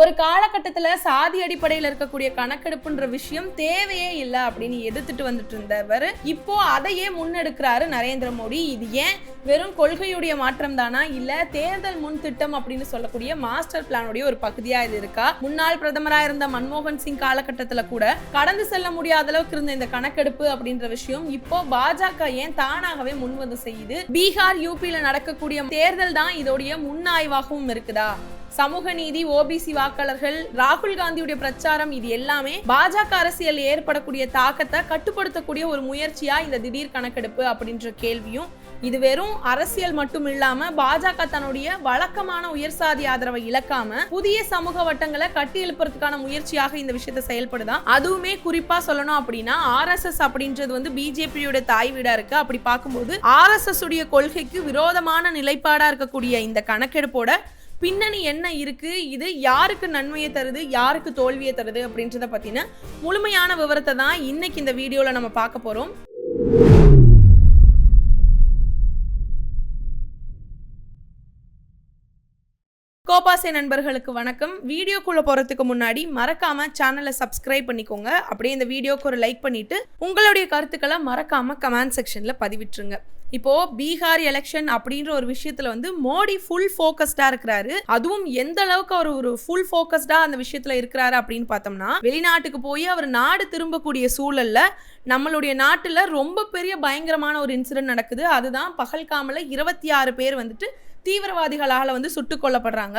ஒரு காலகட்டத்தில் சாதி அடிப்படையில் இருக்கக்கூடிய கணக்கெடுப்புன்ற விஷயம் தேவையே இல்லை அப்படின்னு எதிர்த்துட்டு வந்துட்டு இருந்தவர். இப்போ அதையே முன்னெடுக்கிறாரு நரேந்திர மோடி. இது ஏன் வெறும் கொள்கையுடைய மாற்றம் தானா? இல்ல தேர்தல் முன் திட்டம் அப்படின்னு சொல்லக்கூடிய மாஸ்டர் பிளானுடைய ஒரு பகுதியா இது இருக்கா? முன்னாள் பிரதமராக இருந்த மன்மோகன் சிங் காலகட்டத்தில் கூட கடந்து செல்ல முடியாத அளவுக்கு இருந்த இந்த கணக்கெடுப்பு அப்படின்ற விஷயம் இப்போ பாஜக ஏன் தானாகவே முன்வந்து செய்யுது? பீகார் யூபியில நடக்கக்கூடிய தேர்தல் தான் இதோடைய முன்னாய்வாகவும் இருக்குதா? சமூக நீதி ஓபிசி வாக்காளர்கள் ராகுல் காந்தியுடைய பிரச்சாரம் இது எல்லாமே பாஜக அரசியல் ஏற்படக்கூடிய தாக்கத்தை கட்டுப்படுத்தக்கூடிய ஒரு முயற்சியா இந்த திடீர் கணக்கெடுப்பு அப்படின்ற கேள்வியும் இது வெறும் அரசியல் மட்டும் இல்லாம பாஜக தன்னுடைய வழக்கமான உயர்சாதி ஆதரவை இழக்காம புதிய சமூக வட்டங்களை கட்டி எழுப்புறதுக்கான முயற்சியாக இந்த விஷயத்தை செயல்படுதான் அதுவுமே குறிப்பா சொல்லணும் அப்படின்னா ஆர்எஸ்எஸ் அப்படின்றது வந்து பிஜேபியோட தாய் வீடா இருக்கு. அப்படி பார்க்கும்போது ஆர்எஸ்எஸ் உடைய கொள்கைக்கு விரோதமான நிலைப்பாடா இருக்கக்கூடிய இந்த கணக்கெடுப்போட பின்னணி என்ன இருக்கு? இது யாருக்கு நன்மையை தருது? யாருக்கு தோல்வியை தருது? அப்படின்றத பத்தின முழுமையான விவரத்தை தான் இன்னைக்கு இந்த வீடியோல நம்ம பார்க்க போறோம். கோபாசே நண்பர்களுக்கு வணக்கம். வீடியோக்குள்ளே போகிறதுக்கு முன்னாடி மறக்காம சேனலை சப்ஸ்கிரைப் பண்ணிக்கோங்க. அப்படியே இந்த வீடியோக்கு ஒரு லைக் பண்ணிட்டு உங்களுடைய கருத்துக்களை மறக்காமல் கமெண்ட் செக்ஷனில் பதிவிட்டுருங்க. இப்போ பீகார் எலெக்ஷன் அப்படின்ற ஒரு விஷயத்துல வந்து மோடி ஃபுல் ஃபோக்கஸ்டாக இருக்கிறாரு. அதுவும் எந்த அளவுக்கு அவர் ஒரு ஃபுல் ஃபோக்கஸ்டாக அந்த விஷயத்துல இருக்கிறாரு அப்படின்னு பார்த்தோம்னா வெளிநாட்டுக்கு போய் அவர் நாடு திரும்பக்கூடிய சூழல்ல நம்மளுடைய நாட்டில் ரொம்ப பெரிய பயங்கரமான ஒரு இன்சிடென்ட் நடக்குது. அதுதான் பகல்காமல இருபத்தி ஆறு பேர் வந்துட்டு தீவிரவாதிகளால் வந்து சுட்டுக் கொல்லப்படுறாங்க.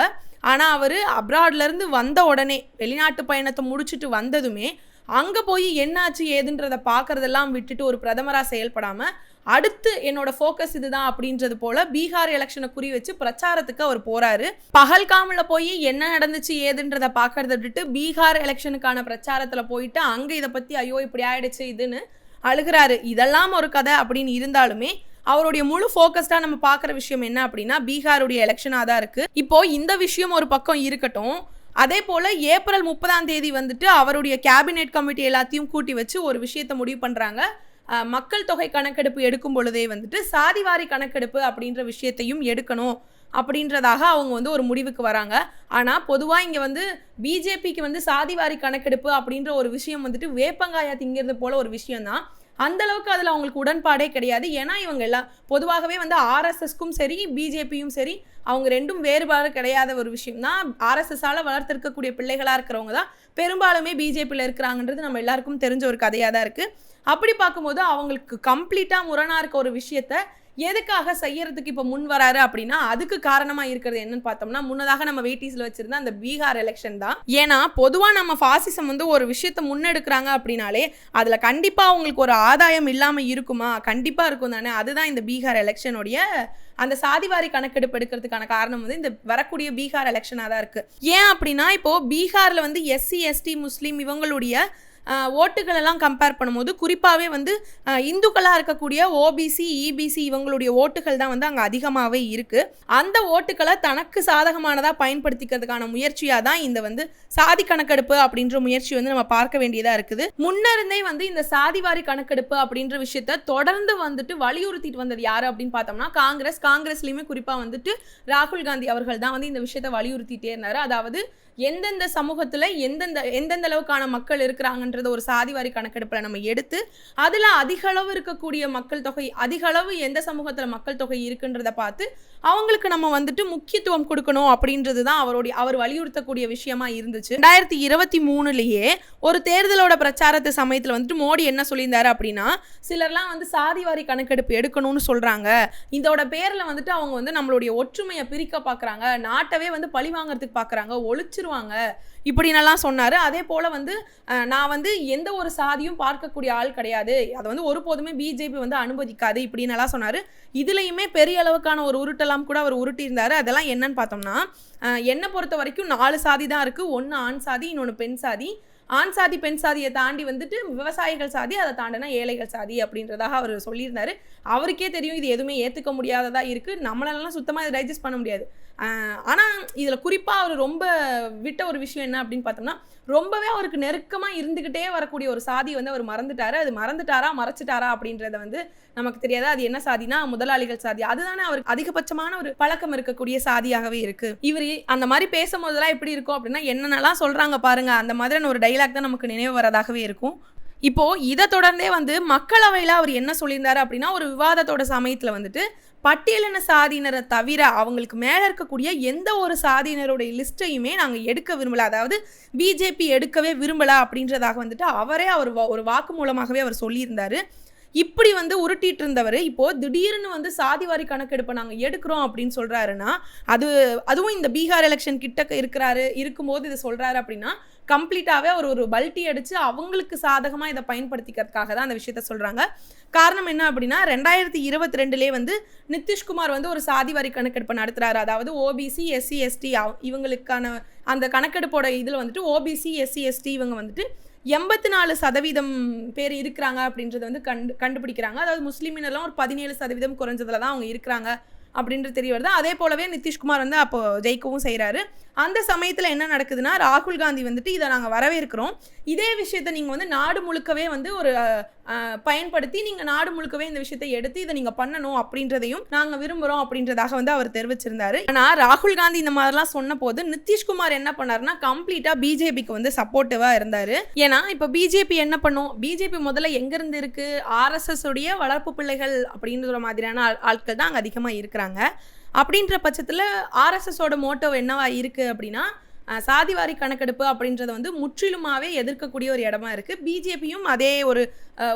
ஆனால் அவர் அப்ராட்லேருந்து வந்த உடனே வெளிநாட்டு பயணத்தை முடிச்சுட்டு வந்ததுமே அங்கே போய் என்னாச்சு ஏதுன்றதை பார்க்குறதெல்லாம் விட்டுட்டு ஒரு பிரதமராக செயல்படாமல் அடுத்து என்னோட ஃபோக்கஸ் இதுதான் அப்படின்றது போல பீகார் எலெக்ஷனை குறி வச்சு பிரச்சாரத்துக்கு அவர் போறாரு. பகல்காமில் போய் என்ன நடந்துச்சு ஏதுன்றதை பார்க்கறத விட்டுட்டு பீகார் எலெக்ஷனுக்கான பிரச்சாரத்தில் போயிட்டு அங்கே இதை பற்றி ஐயோ இப்படி ஆயிடுச்சு இதுன்னு அழுகிறாரு. இதெல்லாம் ஒரு கதை அப்படின்னு இருந்தாலுமே அவருடைய முழு ஃபோக்கஸ்டாக நம்ம பார்க்குற விஷயம் என்ன அப்படின்னா பீகாருடைய எலெக்ஷனாக தான் இருக்குது இப்போ இந்த விஷயம் ஒரு பக்கம் இருக்கட்டும். அதே போல் ஏப்ரல் முப்பதாம் தேதி வந்துட்டு அவருடைய கேபினெட் கமிட்டி எல்லாத்தையும் கூட்டி வச்சு ஒரு விஷயத்தை முடிவு பண்ணுறாங்க மக்கள் தொகை கணக்கெடுப்பு எடுக்கும் பொழுதே வந்துட்டு சாதிவாரி கணக்கெடுப்பு அப்படின்ற விஷயத்தையும் எடுக்கணும் அப்படின்றதாக அவங்க வந்து ஒரு முடிவுக்கு வராங்க. ஆனால் பொதுவாக இங்கே வந்து பிஜேபிக்கு வந்து சாதிவாரி கணக்கெடுப்பு அப்படின்ற ஒரு விஷயம் வந்துட்டு வேப்பங்காயா திங்கிறது போல ஒரு விஷயம்தான். அந்த அளவுக்கு அதில் அவங்களுக்கு உடன்பாடே கிடையாது. ஏன்னா இவங்க எல்லாம் பொதுவாகவே வந்து ஆர்எஸ்எஸ்க்கும் சரி பிஜேபியும் சரி அவங்க ரெண்டும் வேறுபாடு கிடையாத ஒரு விஷயம் தான். ஆர்எஸ்எஸ்ஸால் வளர்த்திருக்கக்கூடிய பிள்ளைகளாக இருக்கிறவங்க தான் பெரும்பாலுமே பிஜேபியில் இருக்கிறாங்கன்றது நம்ம எல்லாருக்கும் தெரிஞ்ச ஒரு கதையாக தான் இருக்குது அப்படி பார்க்கும்போது அவங்களுக்கு கம்ப்ளீட்டாக முரணாக இருக்க ஒரு விஷயத்த எதுக்காக செய்யறதுக்கு இப்போ முன் வராரு அப்படின்னா அதுக்கு காரணமாக இருக்கிறது என்னன்னு பார்த்தோம்னா முன்னதாக நம்ம வெயிட்டிஸில் வச்சிருந்த அந்த பீகார் எலெக்ஷன் தான். ஏன்னா பொதுவாக நம்ம ஃபாசிசம் வந்து ஒரு விஷயத்த முன்னெடுக்கிறாங்க அப்படின்னாலே அதில் கண்டிப்பாக அவங்களுக்கு ஒரு ஆதாயம் இல்லாமல் இருக்குமா? கண்டிப்பாக இருக்கும் தானே? அதுதான் இந்த பீகார் எலெக்ஷனுடைய அந்த சாதிவாரி கணக்கெடுப்பு எடுக்கிறதுக்கான காரணம் வந்து இந்த வரக்கூடிய பீகார் எலெக்ஷனாக தான் இருக்குது ஏன் அப்படின்னா இப்போது பீகாரில் வந்து எஸ்சி எஸ்டி முஸ்லீம் இவங்களுடைய ஓட்டுகள் எல்லாம் கம்பேர் பண்ணும்போது குறிப்பாகவே வந்து இந்துக்களாக இருக்கக்கூடிய ஓபிசி இபிசி இவங்களுடைய ஓட்டுகள் தான் வந்து அங்கே அதிகமாகவே இருக்குது அந்த ஓட்டுகளை தனக்கு சாதகமானதாக பயன்படுத்திக்கிறதுக்கான முயற்சியாக தான் இந்த வந்து சாதி கணக்கெடுப்பு அப்படின்ற முயற்சி வந்து நம்ம பார்க்க வேண்டியதாக இருக்குது. முன்னருந்தே வந்து இந்த சாதிவாரி கணக்கெடுப்பு அப்படின்ற விஷயத்த தொடர்ந்து வந்துட்டு வலியுறுத்திட்டு வந்தது யார் அப்படின்னு பார்த்தோம்னா காங்கிரஸ். காங்கிரஸ்லையுமே குறிப்பாக வந்துட்டு ராகுல் காந்தி அவர்கள் தான் வந்து இந்த விஷயத்த வலியுறுத்திட்டே இருந்தார். அதாவது எந்தெந்த சமூகத்தில் எந்தெந்த எந்தெந்த அளவுக்கான மக்கள் இருக்கிறாங்கன்றத ஒரு சாதிவாரி கணக்கெடுப்பில் நம்ம எடுத்து அதில் அதிக அளவு இருக்கக்கூடிய மக்கள் தொகை அதிக அளவு எந்த சமூகத்தில் மக்கள் தொகை இருக்குன்றத பார்த்து அவங்களுக்கு நம்ம வந்துட்டு முக்கியத்துவம் கொடுக்கணும் அப்படின்றது தான் அவருடைய அவர் வலியுறுத்தக்கூடிய விஷயமா இருந்துச்சு. ரெண்டாயிரத்தி இருபத்தி மூணுலேயே ஒரு தேர்தலோட பிரச்சாரத்து சமயத்தில் வந்துட்டு மோடி என்ன சொல்லியிருந்தாரு அப்படின்னா சிலர்லாம் வந்து சாதிவாரி கணக்கெடுப்பு எடுக்கணும்னு சொல்கிறாங்க இதோட பேரில் வந்துட்டு அவங்க வந்து நம்மளுடைய ஒற்றுமையை பிரிக்க பார்க்குறாங்க நாட்டவே வந்து பழி வாங்குறதுக்கு பார்க்குறாங்க ஒழிச்சு பிரிச்சிருவாங்க இப்படின்னெல்லாம் சொன்னார். அதே போல் வந்து நான் வந்து எந்த ஒரு சாதியும் பார்க்கக்கூடிய ஆள் கிடையாது. அதை வந்து ஒருபோதுமே பிஜேபி வந்து அனுமதிக்காது இப்படின்னெல்லாம் சொன்னார். இதுலேயுமே பெரிய அளவுக்கான ஒரு உருட்டெல்லாம் கூட அவர் உருட்டியிருந்தார். அதெல்லாம் என்னன்னு பார்த்தோம்னா என்னை பொறுத்த வரைக்கும் நாலு சாதி தான் இருக்குது ஒன்று ஆண் சாதி இன்னொன்று பெண் சாதி. ஆண் சாதி பெண் சாதியை தாண்டி வந்துட்டு விவசாயிகள் சாதி அதை தாண்டினா ஏழைகள் சாதி அப்படின்றதாக அவர் சொல்லியிருந்தாரு. அவருக்கே தெரியும் இது எதுவுமே ஏற்றுக்க முடியாததாக இருக்குது நம்மளாலலாம் சுத்தமாக இதை டைஜஸ்ட் பண்ண முடியாது. ஆனால் இதில் குறிப்பாக அவர் ரொம்ப விட்ட ஒரு விஷயம் என்ன அப்படின்னு பார்த்தோம்னா ரொம்பவே அவருக்கு நெருக்கமாக இருந்துக்கிட்டே வரக்கூடிய ஒரு சாதி வந்து அவர் மறந்துட்டாரு. அது மறந்துட்டாரா மறைச்சிட்டாரா அப்படின்றத வந்து நமக்கு தெரியாது. அது என்ன சாதினா முதலாளிகள் சாதி. அதுதானே அவருக்கு அதிகபட்சமான ஒரு பழக்கம் இருக்கக்கூடிய சாதியாகவே இருக்கு. இவர் அந்த மாதிரி பேசும்போதெல்லாம் எப்படி இருக்கும் அப்படின்னா என்னென்னலாம் சொல்றாங்க பாருங்க. அந்த மாதிரியான ஒரு டைலாக் தான் நமக்கு நினைவு வரதாகவே இருக்கும். இப்போ இதை தொடர்ந்தே வந்து மக்களவையில் அவர் என்ன சொல்லியிருந்தாரு அப்படின்னா ஒரு விவாதத்தோட சமயத்தில் வந்துட்டு பட்டியலின சாதியினரை தவிர அவங்களுக்கு மேலே இருக்கக்கூடிய எந்த ஒரு சாதியினருடைய லிஸ்ட்டையுமே நாங்கள் எடுக்க விரும்பலை. அதாவது பிஜேபி எடுக்கவே விரும்பலை அப்படின்றதாக வந்துட்டு அவரே அவர் வா- ஒரு வாக்கு மூலமாகவே அவர் சொல்லியிருந்தார். இப்படி வந்து உருட்டிட்டு இருந்தவர் இப்போது திடீர்னு வந்து சாதிவாரி கணக்கெடுப்பை நாங்கள் எடுக்கிறோம் அப்படின்னு சொல்கிறாருன்னா அது அதுவும் இந்த பீகார் எலெக்ஷன் கிட்ட இருக்கிறாரு இருக்கும்போது இதை சொல்கிறாரு அப்படின்னா கம்ப்ளீட்டாகவே அவர் ஒரு பல்ட்டி அடித்து அவங்களுக்கு சாதகமாக இதை பயன்படுத்திக்கிறதுக்காக தான் அந்த விஷயத்த சொல்கிறாங்க காரணம் என்ன அப்படின்னா ரெண்டாயிரத்தி இருபத்தி ரெண்டுலேயே வந்து நிதிஷ்குமார் வந்து ஒரு சாதிவாரி கணக்கெடுப்பை நடத்துறாரு. அதாவது ஓபிசி எஸ்சி எஸ்டி இவங்களுக்கான அந்த கணக்கெடுப்போட இதில் வந்துட்டு ஓபிசி எஸ்சி எஸ்டி இவங்க வந்துட்டு எண்பத்தி நாலு சதவீதம் பேர் இருக்கிறாங்க அப்படின்றத வந்து கண்டு கண்டுபிடிக்கிறாங்க. அதாவது முஸ்லீமினெல்லாம் ஒரு பதினேழு சதவீதம் குறைஞ்சதில் தான் அவங்க இருக்கிறாங்க. அப்படின்றது தெரிய வருது. அதே போலவே நிதிஷ்குமார் வந்து அப்போ ஜெயிக்கவும் செய்கிறாரு அந்த சமயத்தில் என்ன நடக்குதுன்னா ராகுல் காந்தி வந்துட்டு இதை நாங்கள் வரவேற்கிறோம். இதே விஷயத்தை நீங்கள் வந்து நாடு முழுக்கவே வந்து ஒரு பயன்படுத்தி நீங்கள் நாடு முழுக்கவே இந்த விஷயத்தை எடுத்து இதை நீங்கள் பண்ணணும் அப்படின்றதையும் நாங்கள் விரும்புகிறோம் அப்படின்றதாக வந்து அவர் தெரிவிச்சிருந்தாரு. ஆனால் ராகுல் காந்தி இந்த மாதிரிலாம் சொன்ன போது நிதிஷ்குமார் என்ன பண்ணாருன்னா கம்ப்ளீட்டாக பிஜேபிக்கு வந்து சப்போர்ட்டிவாக இருந்தார். ஏன்னா இப்போ பிஜேபி என்ன பண்ணும்? பிஜேபி முதல்ல எங்கேருந்து இருக்குது ஆர்எஸ்எஸ் உடைய வளர்ப்பு பிள்ளைகள் அப்படின்ற மாதிரியான ஆள்- ஆட்கள் தான் அங்கே அதிகமாக இருக்கிறாங்க. அப்படின்ற பட்சத்தில் ஆர்எஸ்எஸோட மோட்டோ என்னவா இருக்குது அப்படின்னா சாதிவாரி கணக்கெடுப்பு அப்படின்றத வந்து முற்றிலுமாவே எதிர்க்கக்கூடிய ஒரு இடமா இருக்குது பிஜேபியும் அதே ஒரு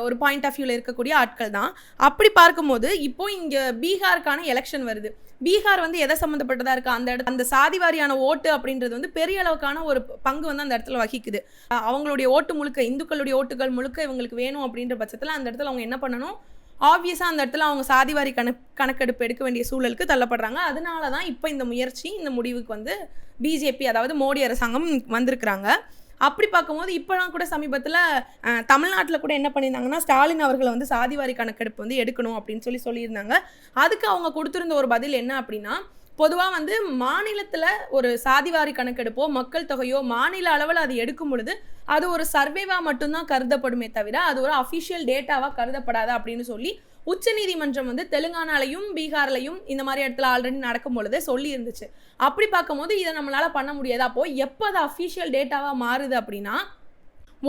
ஒரு பாயிண்ட் ஆஃப் வியூவில் இருக்கக்கூடிய ஆட்கள் தான். அப்படி பார்க்கும்போது இப்போ இங்கே பீகாருக்கான எலெக்ஷன் வருது. பீகார் வந்து எதை சம்மந்தப்பட்டதாக இருக்குது அந்த இடத்து அந்த சாதிவாரியான ஓட்டு அப்படின்றது வந்து பெரிய அளவுக்கான ஒரு பங்கு வந்து அந்த இடத்துல வகிக்குது. அவங்களுடைய ஓட்டு முழுக்க இந்துக்களுடைய ஓட்டுகள் முழுக்க இவங்களுக்கு வேணும் அப்படின்ற பட்சத்தில் அந்த இடத்துல அவங்க என்ன பண்ணணும்? ஆப்வியஸாக அந்த இடத்துல அவங்க சாதிவாரி கணக் கணக்கெடுப்பு எடுக்க வேண்டிய சூழலுக்கு தள்ளப்படுறாங்க. அதனால தான் இப்போ இந்த முயற்சி இந்த முடிவுக்கு வந்து பிஜேபி அதாவது மோடி அரசாங்கம் வந்திருக்கிறாங்க. அப்படி பார்க்கும்போது இப்போலாம் கூட சமீபத்தில் தமிழ்நாட்டில் கூட என்ன பண்ணியிருந்தாங்கன்னா ஸ்டாலின் அவர்களை வந்து சாதிவாரி கணக்கெடுப்பு வந்து எடுக்கணும் அப்படின்னு சொல்லி சொல்லியிருந்தாங்க. அதுக்கு அவங்க கொடுத்துருந்த ஒரு பதில் என்ன அப்படின்னா பொதுவாக வந்து மாநிலத்தில் ஒரு சாதிவாரி கணக்கெடுப்போ மக்கள் தொகையோ மாநில அளவில் அது எடுக்கும் பொழுது அது ஒரு சர்வேவாக மட்டும்தான் கருதப்படுமே தவிர அது ஒரு அஃபிஷியல் டேட்டாவாக கருதப்படாது அப்படின்னு சொல்லி உச்சநீதிமன்றம் வந்து தெலுங்கானாலையும் பீகார்லையும் இந்த மாதிரி இடத்துல ஆல்ரெடி நடக்கும் பொழுதே சொல்லி இருந்துச்சு அப்படி பார்க்கும்போது இதை நம்மளால பண்ண முடியாது. அப்போ எப்போ அது அஃபிஷியல் டேட்டாவாக மாறுது அப்படின்னா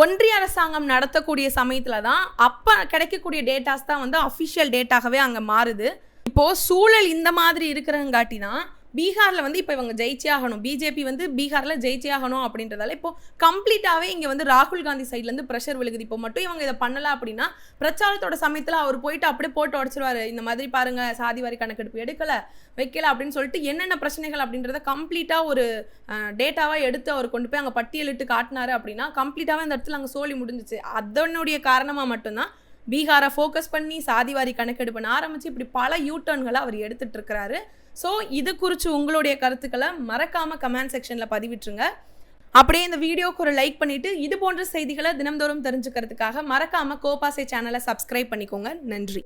ஒன்றிய அரசாங்கம் நடத்தக்கூடிய சமயத்தில் தான் அப்போ கிடைக்கக்கூடிய டேட்டாஸ் தான் வந்து அஃபிஷியல் டேட்டாகவே அங்கே மாறுது. இப்போது சூழல் இந்த மாதிரி இருக்கிறங்காட்டினா பீகாரில் வந்து இப்போ இவங்க ஜெயிச்சே ஆகணும். பிஜேபி வந்து பீகாரில் ஜெயிச்சே ஆகணும் அப்படின்றதால இப்போ கம்ப்ளீட்டாகவே இங்கே வந்து ராகுல் காந்தி சைட்லேருந்து ப்ரெஷர் விழுகுது. இப்போ மட்டும் இவங்க இதை பண்ணலாம் அப்படின்னா பிரச்சாரத்தோட சமயத்தில் அவர் போயிட்டு அப்படியே போட்டு உடச்சிருவார் இந்த மாதிரி பாருங்க சாதிவாரி கணக்கெடுப்பு எடுக்கலை வைக்கல அப்படின்னு சொல்லிட்டு என்னென்ன பிரச்சனைகள் அப்படின்றத கம்ப்ளீட்டாக ஒரு டேட்டாவாக எடுத்து அவர் கொண்டு போய் அங்கே பட்டியலிட்டு காட்டினாரு அப்படின்னா கம்ப்ளீட்டாகவே அந்த இடத்துல அங்கே சோழி முடிஞ்சிச்சு. அதனுடைய காரணமாக மட்டும்தான் பீகாரை ஃபோக்கஸ் பண்ணி சாதிவாரி கணக்கெடுப்புன்னு ஆரம்பித்து இப்படி பல யூட்டர்ன்களை அவர் எடுத்துட்டு இருக்கிறாரு ஸோ இது குறித்து உங்களுடைய கருத்துக்களை மறக்காமல் கமெண்ட் செக்ஷனில் பதிவிட்டுருங்க. அப்படியே இந்த வீடியோக்கு ஒரு லைக் பண்ணிவிட்டு இது போன்ற செய்திகளை தினம்தோறும் தெரிஞ்சுக்கிறதுக்காக மறக்காமல் கோபாசை சேனலை சப்ஸ்கிரைப் பண்ணிக்கோங்க. நன்றி.